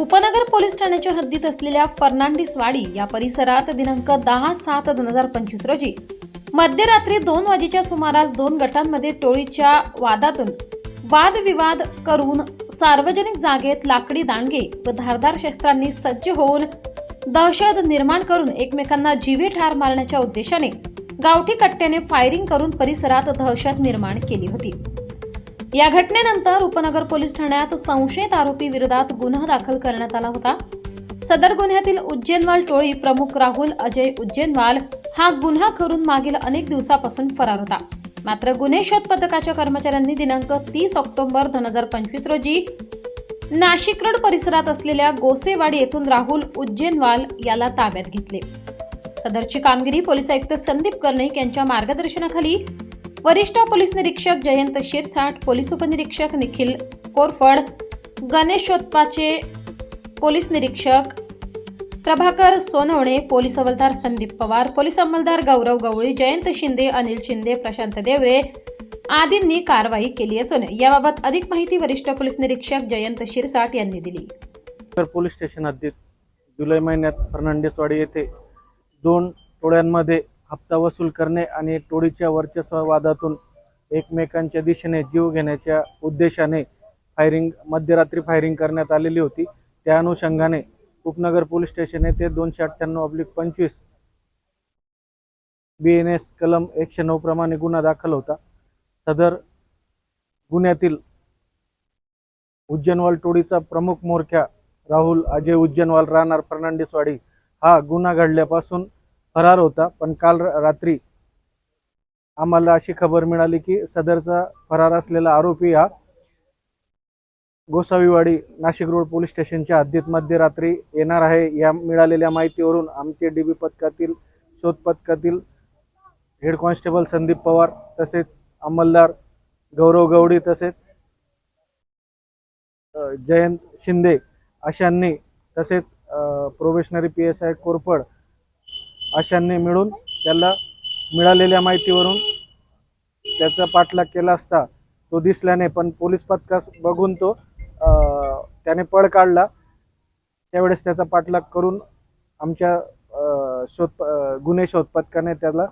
उपनगर पोलीस ठाण्याच्या हद्दीत असलेल्या फर्नांडिसवाडी या परिसरात दिनांक दहा सात दोन हजार पंचवीस रोजी मध्यरात्री दोन वाजेच्या सुमारास दोन गटांमध्ये टोळीच्या वादातून वादविवाद करून सार्वजनिक जागेत लाकडी दांडगे व धारदार शस्त्रांनी सज्ज होऊन दहशत निर्माण करून एकमेकांना जीवे ठार मारण्याच्या उद्देशाने गावठी कट्ट्याने फायरिंग करून परिसरात दहशत निर्माण केली होती. या घटनेनंतर उपनगर पोलीस ठाण्यात संशयित आरोपी विरोधात गुन्हा दाखल करण्यात आला होता. सदर गुन्ह्यातील उज्जैनवाल टोळी प्रमुख राहुल अजय उज्जैनवाल हा गुन्हा करून मागील अनेक दिवसापासून फरार होता. मात्र गुन्हे शोध पथकाच्या कर्मचाऱ्यांनी दिनांक तीस ऑक्टोबर दोन हजार पंचवीस रोजी नाशिक रोड परिसरात असलेल्या गोसेवाडी येथून राहुल उज्जैनवाल याला ताब्यात घेतले. सदरची कामगिरी पोलीस आयुक्त संदीप कर्णिक यांच्या मार्गदर्शनाखाली वरिष्ठ पोलीस निरीक्षक जयंत शिरसाट पोलीस उपनिरीक्षक निखिल कोरफड गणेशोत्पाचे पोलीस निरीक्षक प्रभाकर सोनवणे पोलीस हवालदार संदीप पवार पोलीस अंमलदार गौरव गवळी जयंत शिंदे अनिल शिंदे प्रशांत देवरे आदींनी कारवाई केली असून याबाबत अधिक माहिती वरिष्ठ पोलीस निरीक्षक जयंत शिरसाट यांनी दिली. तर पोलीस स्टेशन हद्दीत जुलै महिन्यात फर्नांडिसवाडी येथे दोन टोळ्यांमध्ये हप्ता वसूल करणे आणि टोळीच्या वर्चस्ववादातून एकमेकांच्या दिशेने जीव घेण्याच्या उद्देशाने फायरिंग मध्यरात्री फायरिंग करण्यात आलेली होती. त्या अनुषंगाने उपनगर पोलीस स्टेशन येथे दोनशे अठ्ठ्याण्णव अब्लिक पंचवीस बी एन एस कलम एकशे नऊ प्रमाणे गुन्हा दाखल होता. सदर गुन्ह्यातील उज्जैनवाल टोळीचा प्रमुख मोरख्या राहुल अजय उज्जैनवाल राहणार फर्नांडिसवाडी हा गुन्हा घडल्यापासून फरार होता. पण काल रात्री आम्हाला अशी खबर मिळाली की सदरचा फरार असलेला आरोपी हा गोसावीवाडी नाशिक रोड पोलीस स्टेशनच्या हद्दीत मध्यरात्री येणार आहे. या मिळालेल्या माहितीवरून आमचे डीबी पथकातील शोध पथकातील हेड कॉन्स्टेबल संदीप पवार तसेच अंमलदार गौरव गवडी तसेच जयंत शिंदे अशांनी तसेच प्रोबेशनरी पी एस आय कोरफड अशांनी मिळून त्याला मिळालेल्या माहितीवरून त्याचा पाठलाग केला असता तो दिसल्याने पण पोलीस पथकास बघून तो त्याने पळ काढला. त्यावेळेस त्याचा पाठलाग करून आमच्या शोध गुन्हे शोध पथकाने त्याला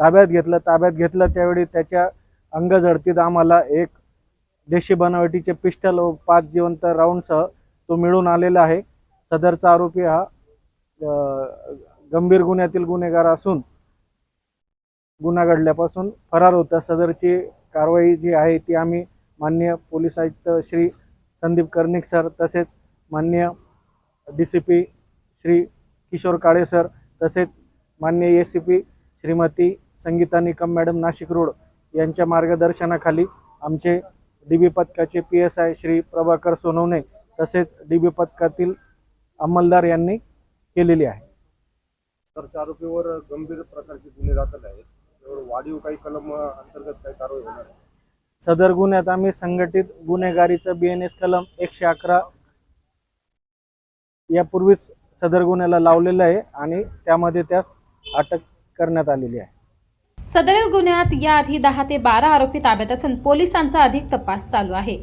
ताब्यात घेतलं. ताब्यात घेतलं त्यावेळी त्याच्या अंगझडतीत आम्हाला एक देशी बनावटीचे पिस्टल व पाच जिवंत राऊंडसह तो मिळून आलेला आहे. सदरचा आरोपी हा गंभीर गुन्ह्यातील गुन्हेगार असून गुन्हा घडल्यापासून फरार होता सदरची कारवाई जी आहे ती आम्ही माननीय पोलीस आयुक्त श्री संदीप कर्णिक सर तसेच माननीय D C P Shri Kishore Kale sir तसेच माननीय A C P Shrimati Sangeeta Nikam madam Nashik road यांच्या मार्गदर्शनाखाली आमचे डी बी पथकाचे P S I Shri Prabhakar Sonawane तसेच डी बी पथकातील अंमलदार यांनी केलेली आहे. तर त्या आरोपीवर गंभीर प्रकारचे गुन्हे दाखल आहेत. त्यावर वाढीव काही कलम अंतर्गत काही कारवाई होणार आहे. सदर गुन्ह्यात आम्ही संघटित गुन्हेगारीचं बी एन एस कलम एकशे अकरा यापूर्वीच सदर गुन्ह्याला लावलेलं आहे आणि त्यामध्ये त्यास अटक करण्यात आलेली आहे. सदरील गुन्ह्यात याआधी दहा ते बारा आरोपी ताब्यात असून पोलिसांचा अधिक तपास चालू आहे.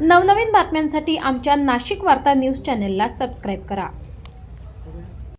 नवनवीन बातम्यांसाठी आमच्या नाशिक वार्ता न्यूज चॅनेलला सबस्क्राईब करा.